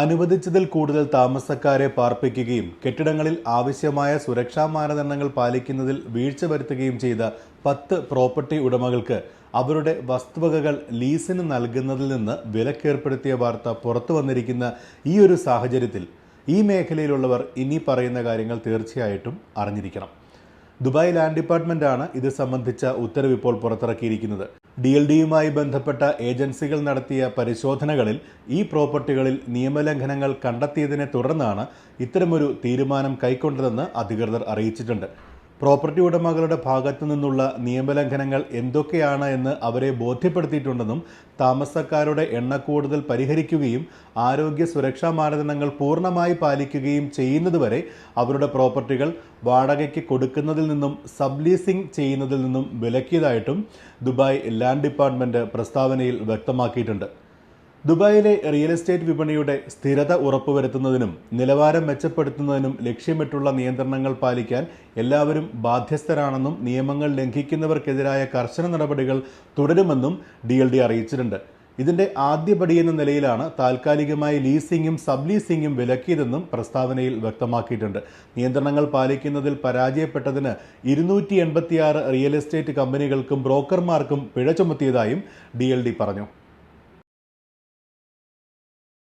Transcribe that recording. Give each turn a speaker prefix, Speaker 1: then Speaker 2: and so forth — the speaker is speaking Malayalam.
Speaker 1: അനുവദിച്ചതിൽ കൂടുതൽ താമസക്കാരെ പാർപ്പിക്കുകയും കെട്ടിടങ്ങളിൽ ആവശ്യമായ സുരക്ഷാ മാനദണ്ഡങ്ങൾ പാലിക്കുന്നതിൽ വീഴ്ച വരുത്തുകയും ചെയ്ത പത്ത് പ്രോപ്പർട്ടി ഉടമകൾക്ക് അവരുടെ വസ്തുവകകൾ ലീസിന് നൽകുന്നതിൽ നിന്ന് വിലക്കേർപ്പെടുത്തിയ വാർത്ത പുറത്തു വന്നിരിക്കുന്ന ഈ ഒരു സാഹചര്യത്തിൽ ഈ മേഖലയിലുള്ളവർ ഇനി പറയുന്ന കാര്യങ്ങൾ തീർച്ചയായിട്ടും അറിഞ്ഞിരിക്കണം. ദുബായ് ലാൻഡ് ഡിപ്പാർട്ട്മെന്റാണ് ഇത് സംബന്ധിച്ച ഉത്തരവ് ഇപ്പോൾ പുറത്തിറക്കിയിരിക്കുന്നത്. ഡി എൽ ഡിയുമായി ബന്ധപ്പെട്ട ഏജൻസികൾ നടത്തിയ പരിശോധനകളിൽ ഈ പ്രോപ്പർട്ടികളിൽ നിയമലംഘനങ്ങൾ കണ്ടെത്തിയതിനെ തുടർന്നാണ് ഇത്തരമൊരു തീരുമാനം കൈക്കൊണ്ടതെന്ന് അധികൃതർ അറിയിച്ചിട്ടുണ്ട്. പ്രോപ്പർട്ടി ഉടമകളുടെ ഭാഗത്തു നിന്നുള്ള നിയമലംഘനങ്ങൾ എന്തൊക്കെയാണ് എന്ന് അവരെ ബോധ്യപ്പെടുത്തിയിട്ടുണ്ടെന്നും താമസക്കാരുടെ എണ്ണ കൂടുതൽ പരിഹരിക്കുകയും ആരോഗ്യ സുരക്ഷാ മാനദണ്ഡങ്ങൾ പൂർണമായി പാലിക്കുകയും ചെയ്യുന്നതുവരെ അവരുടെ പ്രോപ്പർട്ടികൾ വാടകയ്ക്ക് കൊടുക്കുന്നതിൽ നിന്നും സബ്ലീസിംഗ് ചെയ്യുന്നതിൽ നിന്നും വിലക്കിയതായിട്ടും ദുബായ് ലാൻഡ് ഡിപ്പാർട്ട്മെന്റ് പ്രസ്താവനയിൽ വ്യക്തമാക്കിയിട്ടുണ്ട്. ദുബായിലെ റിയൽ എസ്റ്റേറ്റ് വിപണിയുടെ സ്ഥിരത ഉറപ്പുവരുത്തുന്നതിനും നിലവാരം മെച്ചപ്പെടുത്തുന്നതിനും ലക്ഷ്യമിട്ടുള്ള നിയന്ത്രണങ്ങൾ പാലിക്കാൻ എല്ലാവരും ബാധ്യസ്ഥരാണെന്നും നിയമങ്ങൾ ലംഘിക്കുന്നവർക്കെതിരായ കർശന നടപടികൾ തുടരുമെന്നും ഡി എൽ ഡി അറിയിച്ചിട്ടുണ്ട്. ഇതിന്റെ ആദ്യപടി എന്ന നിലയിലാണ് താൽക്കാലികമായി ലീസിംഗും സബ് ലീസിംഗും വിലക്കിയതെന്നും പ്രസ്താവനയിൽ വ്യക്തമാക്കിയിട്ടുണ്ട്. നിയന്ത്രണങ്ങൾ പാലിക്കുന്നതിൽ പരാജയപ്പെട്ടതിന് ഇരുന്നൂറ്റി റിയൽ എസ്റ്റേറ്റ് കമ്പനികൾക്കും ബ്രോക്കർമാർക്കും പിഴ ചുമത്തിയതായും ഡി പറഞ്ഞു.